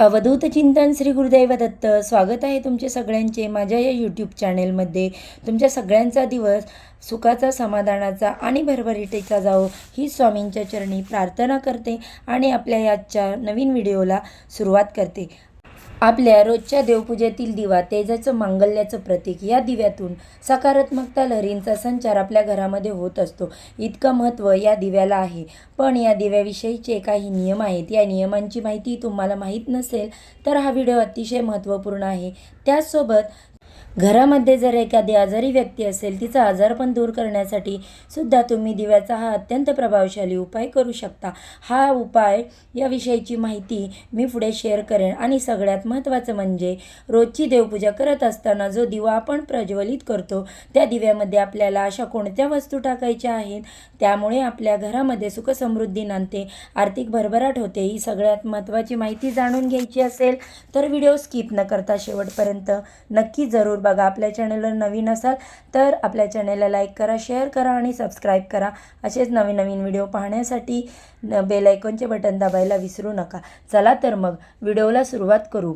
अवधूत चिंतन श्री गुरुदैव दत्त. स्वागत आहे तुमचे सगळ्यांचे माझ्या या यूट्यूब चॅनेलमध्ये तुमच्या सगळ्यांचा दिवस सुखाचा समाधानाचा आणि भरभरीटेचा जावो ही स्वामींच्या चरणी प्रार्थना करते आणि आपल्या याच्या नवीन व्हिडिओला सुरुवात करते. आपल्या रोजच्या देवपूजेतील दिवा तेजाचं मांगल्याचं प्रतीक या दिव्यातून सकारात्मकता लहरींचा संचार आपल्या घरामध्ये होत असतो. इतकं महत्त्व या दिव्याला आहे. पण या दिव्याविषयीचे काही नियम आहेत. या नियमांची माहिती तुम्हाला माहीत नसेल तर हा व्हिडिओ अतिशय महत्त्वपूर्ण आहे. त्याचसोबत घरामध्ये जर एखादी आजारी व्यक्ती असेल तिचा आजारपण दूर करण्यासाठी सुद्धा तुम्ही दिव्याचा हा अत्यंत प्रभावशाली उपाय करू शकता. हा उपाय याविषयीची माहिती मी पुढे शेअर करेन. आणि सगळ्यात महत्त्वाचं म्हणजे रोजची देवपूजा करत असताना जो दिवा आपण प्रज्वलित करतो त्या दिव्यामध्ये आपल्याला अशा कोणत्या वस्तू टाकायच्या आहेत? त्यामुळे आपल्या घरामध्ये सुखसमृद्धी नांदते आर्थिक भरभराट होते ही सगळ्यात महत्त्वाची माहिती जाणून घ्यायची असेल तर व्हिडिओ स्किप न करता शेवटपर्यंत नक्की जरूर बघा आपल्या चॅनलवर नवीन असाल तर आपल्या चॅनलला लाईक करा शेअर करा आणि सबस्क्राईब करा. असेच नवीन नवीन व्हिडिओ पाहण्यासाठी बेलायकॉनचे बटन दाबायला विसरू नका. चला तर मग व्हिडिओला सुरुवात करू.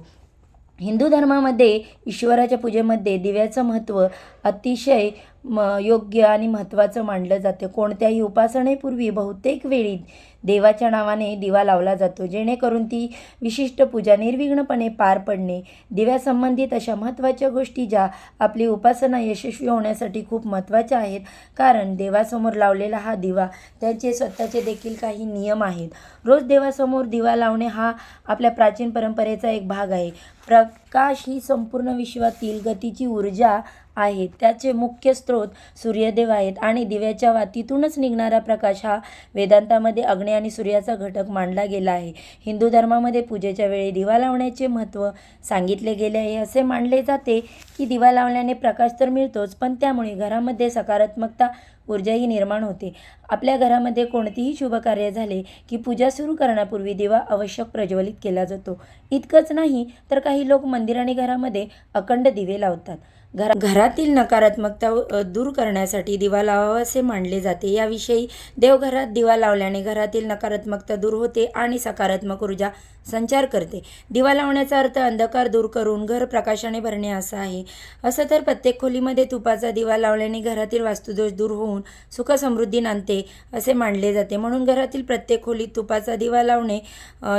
हिंदू धर्मामध्ये ईश्वराच्या पूजेमध्ये दिव्याचं महत्त्व अतिशय म योग्य आणि महत्त्वाचं मानलं जातं. कोणत्याही उपासनेपूर्वी बहुतेक वेळी देवाच्या नावाने दिवा लावला जातो. जेणेकरून ती विशिष्ट पूजा निर्विघ्नपणे पार पडणे. दिव्यासंबंधित अशा महत्त्वाच्या गोष्टी ज्या आपली उपासना यशस्वी होण्यासाठी खूप महत्त्वाच्या आहेत. कारण देवासमोर लावलेला हा दिवा त्याचे स्वतःचे देखील काही नियम आहेत. रोज देवासमोर दिवा लावणे हा आपल्या प्राचीन परंपरेचा एक भाग आहे. प्रकाश ही संपूर्ण विश्वातील गतीची ऊर्जा आहेत. त्याचे मुख्य स्रोत सूर्यदेव आहेत आणि दिव्याच्या वातीतूनच निघणारा प्रकाश हा वेदांतामध्ये अग्नी आणि सूर्याचा घटक मानला गेला आहे. हिंदू धर्मामध्ये पूजेच्या वेळी दिवा लावण्याचे महत्त्व सांगितले गेले आहे. असे मानले जाते की दिवा लावल्याने प्रकाश तर मिळतोच पण त्यामुळे घरामध्ये सकारात्मकता ऊर्जाही निर्माण होते. आपल्या घरामध्ये कोणतीही शुभकार्य झाले की पूजा सुरू करण्यापूर्वी दिवा आवश्यक प्रज्वलित केला जातो. इतकंच नाही तर काही लोक मंदिर आणि घरामध्ये अखंड दिवे लावतात. घरा घरातील नकारात्मकता दूर करण्यासाठी दिवा लावावा असे मानले जाते. याविषयी देवघरात दिवा लावल्याने घरातील नकारात्मकता दूर होते आणि सकारात्मक ऊर्जा संचार करते. दिवा लावण्याचा अर्थ अंधकार दूर करून घर प्रकाशाने भरणे असा आहे. असं तर प्रत्येक खोलीमध्ये तुपाचा दिवा लावल्याने घरातील वास्तुदोष दूर होऊन सुखसमृद्धी नांदते असे मानले जाते. म्हणून घरातील प्रत्येक खोलीत तुपाचा दिवा लावणे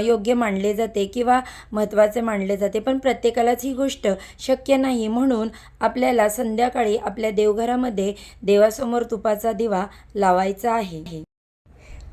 योग्य मानले जाते किंवा महत्त्वाचे मानले जाते. पण प्रत्येकालाच ही गोष्ट शक्य नाही. म्हणून आपल्याला संध्याकाळी आपल्या देवघरामध्ये देवासमोर तुपाचा दिवा लावायचा आहे.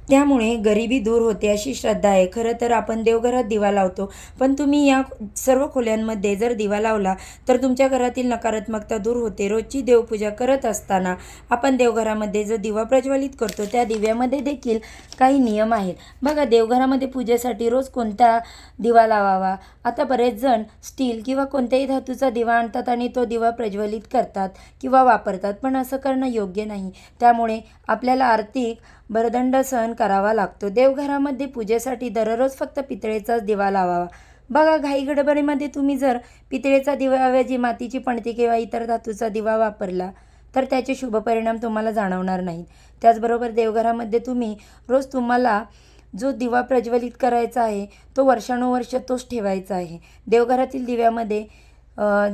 त्यामुळे गरिबी दूर होते अशी श्रद्धा आहे. खरं तर आपण देवघरात दिवा लावतो. पण तुम्ही या सर्व खोल्यांमध्ये जर दिवा लावला तर तुमच्या घरातील नकारात्मकता दूर होते. रोजची देवपूजा करत असताना आपण देवघरामध्ये जो दिवा प्रज्वलित करतो त्या दिव्यामध्ये देखील काही नियम आहेत. बघा देवघरामध्ये पूजेसाठी रोज कोणता दिवा लावावा? आता बरेच जण स्टील किंवा कोणत्याही धातूचा दिवा आणतात आणि तो दिवा प्रज्वलित करतात किंवा वापरतात पण असं करणं योग्य नाही. त्यामुळे आपल्याला आर्थिक भरदंड सहन करावा लागतो. देवघरामध्ये पूजेसाठी दररोज फक्त पितळेचाच दिवा लावावा. बघा घाई गडबडीमध्ये तुम्ही जर पितळेचा दिवाऐवजी मातीची पणती किंवा इतर धातूचा दिवा वापरला तर त्याचे शुभ परिणाम तुम्हाला जाणवणार नाहीत. त्याचबरोबर देवघरामध्ये तुम्ही रोज तुम्हाला जो दिवा प्रज्वलित करायचा आहे तो वर्षानुवर्ष तोच ठेवायचा आहे. देवघरातील दिव्यामध्ये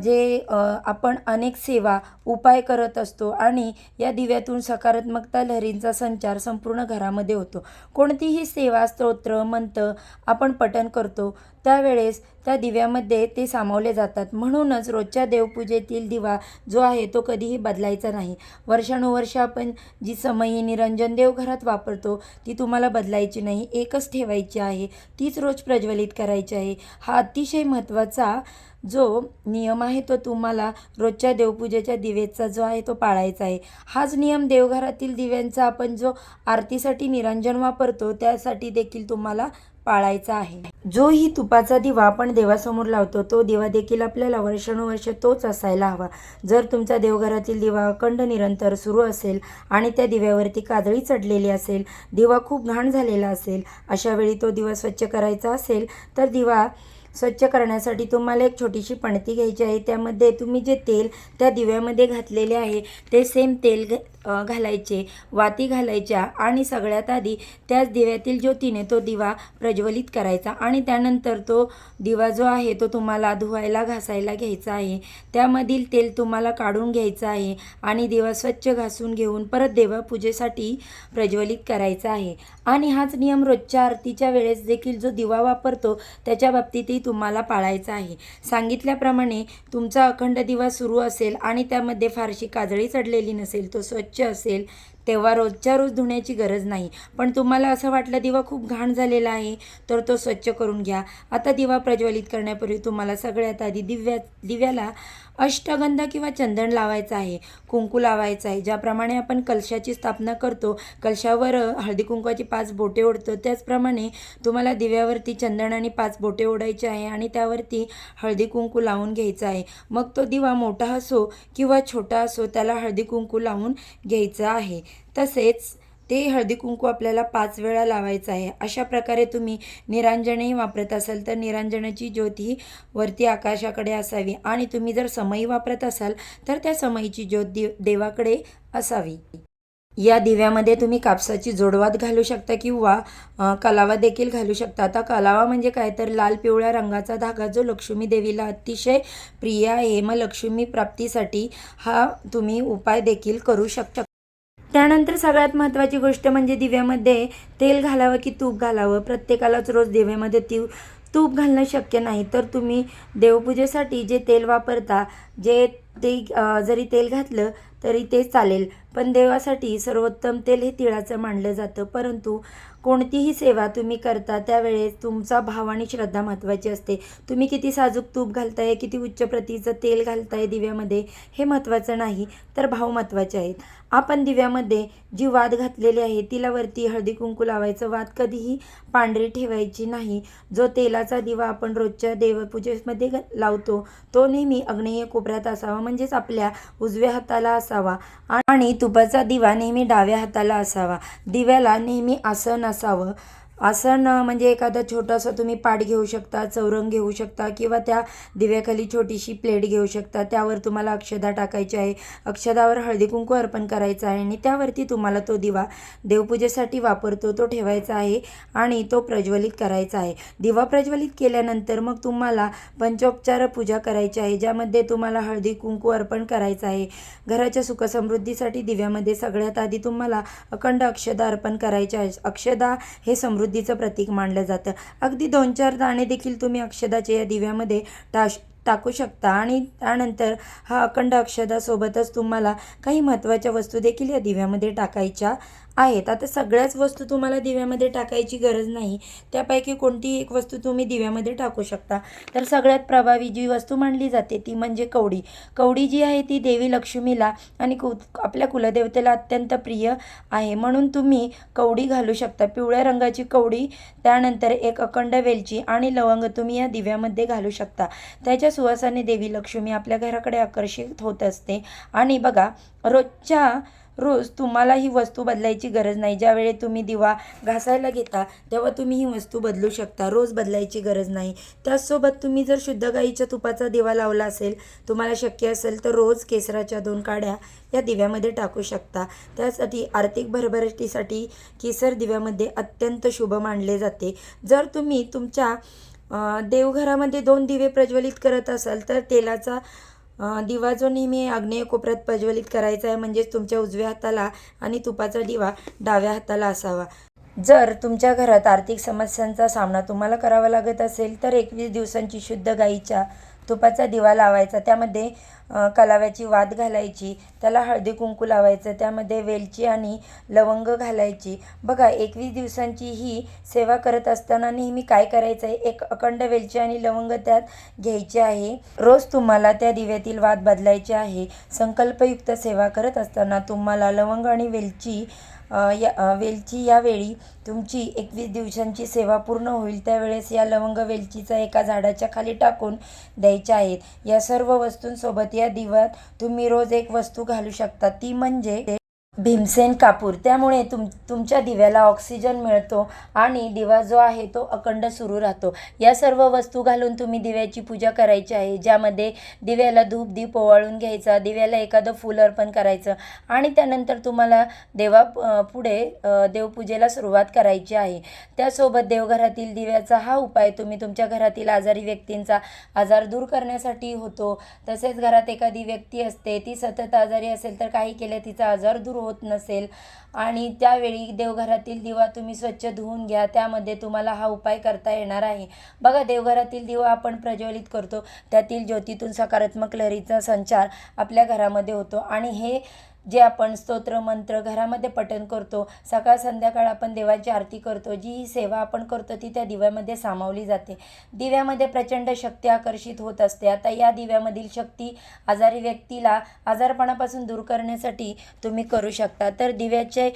जे आपण अनेक सेवा उपाय करत असतो आणि या दिव्यातून सकारात्मकता लहरींचा संचार संपूर्ण घरामध्ये होतो. कोणतीही सेवा स्तोत्र मंत्र आपण पठन करतो त्यावेळेस त्या दिव्यामध्ये ते सामावले जातात. म्हणूनच रोजच्या देवपूजेतील दिवा जो आहे तो कधीही बदलायचा नाही. वर्षानुवर्ष आपण जी समयी निरंजन देवघरात वापरतो ती तुम्हाला बदलायची नाही. एकच ठेवायची आहे. तीच रोज प्रज्वलित करायची आहे. हा अतिशय महत्त्वाचा जो नियम आहे तो तुम्हाला रोजच्या देवपूजेच्या दिवेचा जो आहे तो पाळायचा आहे. हाच नियम देवघरातील दिव्यांचा आपण जो आरतीसाठी निरंजन वापरतो त्यासाठी देखील तुम्हाला पाळायचा आहे. जो ही तुपाचा दिवा आपण देवासमोर लावतो तो दिवा देखील आपल्याला वर्षानुवर्ष तोच असायला हवा. जर तुमचा देवघरातील दिवा अखंड निरंतर सुरू असेल आणि त्या दिव्यावरती काजळी चढलेली असेल दिवा खूप घाण झालेला असेल अशा वेळी तो दिवा स्वच्छ करायचा असेल तर दिवा स्वच्छ करण्यासाठी तुम्हाला एक छोटीशी पणती घ्यायची आहे. त्यामध्ये तुम्ही जे तेल त्या दिव्यामध्ये घातलेले आहे ते सेम तेल घ घालायचे वाती घालायच्या आणि सगळ्यात आधी त्याच दिव्यातील ज्योतीने तो दिवा प्रज्वलित करायचा आणि त्यानंतर तो दिवा जो आहे तो तुम्हाला धुवायला घासायला घ्यायचा आहे. त्यामधील तेल तुम्हाला काढून घ्यायचं आहे आणि दिवा स्वच्छ घासून घेऊन परत देवापूजेसाठी प्रज्वलित करायचा आहे. आणि हाच नियम रोजच्या आरतीच्या वेळेस देखील जो दिवा वापरतो त्याच्या बाबतीतही तुम्हाला पाळायचा आहे. सांगितल्याप्रमाणे तुमचा अखंड दिवा सुरू असेल आणि त्यामध्ये फारशी काजळी चढलेली नसेल तो स्वच्छ असेल तेव्हा रोजच्या रोज धुण्याची गरज नाही. पण तुम्हाला असं वाटलं दिवा खूप घाण झालेला आहे तर तो स्वच्छ करून घ्या. आता दिवा प्रज्वलित करण्यापूर्वी तुम्हाला सगळ्यात आधी दिव्या दिव्याला अष्टगंध किंवा चंदन लावायचं आहे. कुंकू लावायचं आहे ज्याप्रमाणे आपण कलशाची स्थापना करतो. कलशावर हळदी कुंकवाची पाच बोटे ओढतो. त्याचप्रमाणे तुम्हाला दिव्यावरती चंदन आणि पाच बोटे ओढायचे आहे आणि त्यावरती हळदी कुंकू लावून घ्यायचं आहे. मग तो दिवा मोठा असो किंवा छोटा असो त्याला हळदी कुंकू लावून घ्यायचं आहे. तसेच ते हळदी कुंकू आपल्याला पाच वेळा लावायचं आहे. अशा प्रकारे तुम्ही निरांजनही वापरत असाल तर निरांजनाची ज्योत ही वरती आकाशाकडे असावी. आणि तुम्ही जर समई वापरत असाल तर त्या समईची ज्योत दि देवाकडे असावी. या दिव्यामध्ये तुम्ही कापसाची जोडवात घालू शकता किंवा कलावा देखील घालू शकता. आता कलावा म्हणजे काय? तर लाल पिवळ्या रंगाचा धागा जो लक्ष्मी देवीला अतिशय प्रिय आहे. मग लक्ष्मी प्राप्तीसाठी हा तुम्ही उपाय देखील करू शकता. त्यानंतर सगळ्यात महत्त्वाची गोष्ट म्हणजे दिव्यामध्ये तेल घालावं की तूप घालावं? प्रत्येकालाच रोज दिव्यामध्ये ती तूप घालणं शक्य नाही. तर तुम्ही देवपूजेसाठी जे तेल वापरता जे ते जरी तेल घातलं तरी ते चालेल. पण देवासाठी सर्वोत्तम तेल हे तिळाचं मानलं जातं. परंतु कोणतीही सेवा तुम्ही करता त्यावेळेस तुमचा भाव आणि श्रद्धा महत्त्वाची असते. तुम्ही किती साजूक तूप घालताय किती उच्च प्रतीचं तेल घालताय दिव्यामध्ये हे महत्त्वाचं नाही तर भाव महत्त्वाचे आहेत. आपण दिव्यामध्ये जी वाद घातलेली आहे तिला वरती हळदी कुंकू लावायचं वाद कधीही पांढरी ठेवायची नाही. जो तेलाचा दिवा आपण रोजच्या देवपूजेमध्ये घ- लावतो तो नेहमी अग्नेय कोपऱ्यात असावा म्हणजेच आपल्या उजव्या हाताला असावा आणि तुपाचा दिवा नेहमी डाव्या हाताला असावा. दिव्याला नेहमी आसन असावं. आसन म्हणजे एखादा छोटासा तुम्ही पाट घेऊ शकता चौरंग घेऊ शकता किंवा त्या दिव्याखाली छोटीशी प्लेट घेऊ शकता. त्यावर तुम्हाला अक्षदा टाकायची आहे. अक्षदावर हळदी कुंकू अर्पण करायचं आहे आणि त्यावरती तुम्हाला तो दिवा देवपूजेसाठी वापरतो तो ठेवायचा आहे आणि तो प्रज्वलित करायचा आहे. दिवा प्रज्वलित केल्यानंतर मग तुम्हाला पंचोपचार पूजा करायची आहे ज्यामध्ये तुम्हाला हळदी कुंकू अर्पण करायचं आहे. घराच्या सुखसमृद्धीसाठी दिव्यामध्ये सगळ्यात आधी तुम्हाला अखंड अक्षदा अर्पण करायचे आहे. अक्षदा हे समृद्धीचं प्रतीक मानलं जातं. अगदी दोन चार दाणे देखील तुम्ही अक्षदाच्या या दिव्यामध्ये टाश टाकू शकता. आणि त्यानंतर हा अखंड अक्षदासोबतच तुम्हाला काही महत्त्वाच्या वस्तू देखील या दिव्यामध्ये टाकायच्या आहेत आता सगळ्याच वस्तू तुम्हाला दिव्यामध्ये टाकायची गरज नाही. त्यापैकी कोणतीही एक वस्तू तुम्ही दिव्यामध्ये टाकू शकता? तर सगळ्यात प्रभावी जी वस्तू मानली जाते ती म्हणजे कवडी. कवडी जी आहे ती देवी लक्ष्मीला आणि कु आपल्या कुलदेवतेला अत्यंत प्रिय आहे. म्हणून तुम्ही कवडी घालू शकता. पिवळ्या रंगाची कवडी त्यानंतर एक अखंड वेलची आणि लवंग तुम्ही या दिव्यामध्ये घालू शकता. त्याच्या सुवासाने देवी लक्ष्मी आपल्या घराकडे आकर्षित होत असते. आणि बघा रोजच्या रोज तुम्हाला ही वस्तू बदलायची गरज नाही. ज्यावेळी तुम्ही दिवा घासायला घेता तेव्हा तुम्ही ही वस्तू बदलू शकता. रोज बदलायची गरज नाही. त्याचसोबत तुम्ही जर शुद्ध गाईच्या तुपाचा दिवा लावला असेल तुम्हाला शक्य असेल तर रोज केसराच्या दोन काड्या या दिव्यामध्ये टाकू शकता. त्यासाठी आर्थिक भरभराटीसाठी केसर दिव्यामध्ये अत्यंत शुभ मानले जाते. जर तुम्ही तुमच्या देवघरामध्ये दोन दिवे प्रज्वलित करत असाल तर तेलाचा दिवा जो नेहमी आग्नेय कोपऱ्यात प्रज्वलित करायचा आहे म्हणजेच तुमच्या उजव्या हाताला आणि तुपाचा दिवा डाव्या हाताला असावा. जर तुमच्या घरात आर्थिक समस्यांचा सामना तुम्हाला करावा लागत असेल तर एकवीस दिवसांची शुद्ध गाईच्या तुपाचा दिवा लावायचा. त्यामध्ये कलाव्याची वात घालायची त्याला हळदी कुंकू लावायचं त्यामध्ये वेलची आणि लवंग घालायची. बघा एकवीस दिवसांची ही सेवा करत असताना नेहमी काय करायचं आहे एक अखंड वेलची आणि लवंग त्यात घ्यायचे आहे. रोज तुम्हाला त्या दिव्यातील वात बदलायची आहे. संकल्पयुक्त सेवा करत असताना तुम्हाला लवंग आणि वेलची या वेलची यावेळी तुमची एकवीस दिवसांची सेवा पूर्ण होईल. त्यावेळेस या लवंग वेलचीचा एका झाडाच्या खाली टाकून द्यायच्या आहेत. या सर्व वस्तूंसोबत या दिवात तुम्ही रोज एक वस्तू घालू शकता. ती म्हणजे भीमसेन कापूर. त्यामुळे तुम तुमच्या दिव्याला ऑक्सिजन मिळतो आणि दिवा जो आहे तो अखंड सुरू राहतो. या सर्व वस्तू घालून तुम्ही दिव्याची पूजा करायची आहे ज्यामध्ये दिव्याला धूप दीप ओवाळून घ्यायचा दिव्याला एखादं फूल अर्पण करायचं आणि त्यानंतर तुम्हाला देवा पुढे देवपूजेला सुरुवात करायची आहे. त्यासोबत देवघरातील दिव्याचा हा उपाय तुम्ही तुमच्या घरातील आजारी व्यक्तींचा आजार दूर करण्यासाठी होतो. तसेच घरात एखादी व्यक्ती असते ती सतत आजारी असेल तर काही केलं तिचा आजार दूर होत नसेल. आणि त्यावेळी देवघरातील दिवा तुम्ही स्वच्छ धुवून घ्या. त्यामध्ये तुम्हाला हा उपाय करता येणार आहे. बघा देवघरातील दिवा आपण प्रज्वलित करतो. त्यातील ज्योतीतून सकारात्मक लहरीचा संचार आपल्या घरामध्ये होतो. आणि हे जे आपण स्तोत्र मंत्र घरामध्ये पठण करतो सकाळ संध्याकाळ आपण देवाची आरती करतो जी ही सेवा आपण करतो ती त्या दिव्यामध्ये सामावली जाते. दिव्यामध्ये प्रचंड शक्ती आकर्षित होत असते. आता या दिव्यामधील शक्ती आजारी व्यक्तीला आजारपणापासून दूर करण्यासाठी तुम्ही करू शकता. तर दिव्याचे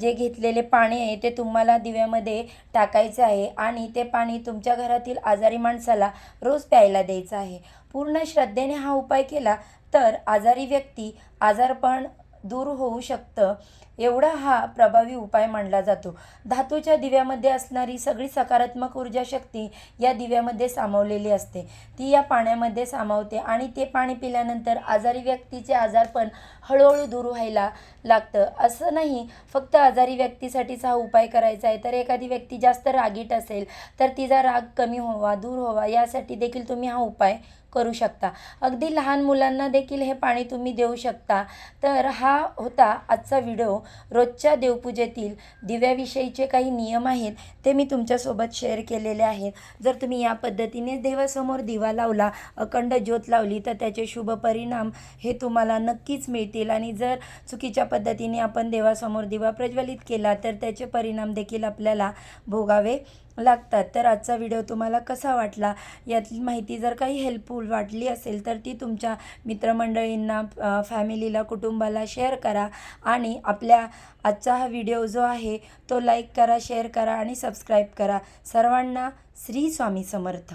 जे घेतलेले पाणी आहे ते तुम्हाला दिव्यामध्ये टाकायचं आहे आणि ते पाणी तुमच्या घरातील आजारी माणसाला रोज प्यायला द्यायचं आहे. पूर्ण श्रद्धेने हा उपाय केला तर आजारी व्यक्ती आजारपण दूर होऊ शकतं. एवढा हा प्रभावी उपाय मानला जातो. धातूच्या दिव्यामध्ये असणारी सगळी सकारात्मक ऊर्जा शक्ती या दिव्यामध्ये सामावलेली असते. ती या पाण्यामध्ये सामावते आणि ते पाणी पिल्यानंतर आजारी व्यक्तीचे आजारपण हळूहळू दूर व्हायला लागतं. असं नाही फक्त आजारी व्यक्तीसाठीच हा उपाय करायचा आहे. तर एखादी व्यक्ती जास्त रागीट असेल तर तिचा राग कमी व्हावा दूर व्हावा यासाठी देखील तुम्ही हा उपाय करू शकता. अगदी लहान मुलांना देखील हे पाणी तुम्ही देऊ शकता. तर हा होता आजचा व्हिडिओ. रोजच्या देवपूजेतील दिव्याविषयीचे काही नियम आहेत ते मी तुमच्यासोबत शेअर केलेले आहेत. जर तुम्ही या पद्धतीने देवासमोर दिवा लावला अखंड ज्योत लावली तर त्याचे शुभ परिणाम हे तुम्हाला नक्कीच मिळतील. आणि जर चुकीच्या पद्धतीने आपण देवासमोर दिवा प्रज्वलित केला तर त्याचे परिणाम देखील आपल्याला भोगावे लागतात. तर आजचा व्हिडिओ तुम्हाला कसा वाटला? यातली माहिती जर काही हेल्पफुल वाटली असेल तर ती तुमच्या मित्रमंडळींना फॅमिलीला कुटुंबाला शेअर करा आणि आपल्या आजचा हा व्हिडिओ जो आहे तो लाईक करा शेअर करा आणि सबस्क्राईब करा. सर्वांना श्री स्वामी समर्थ.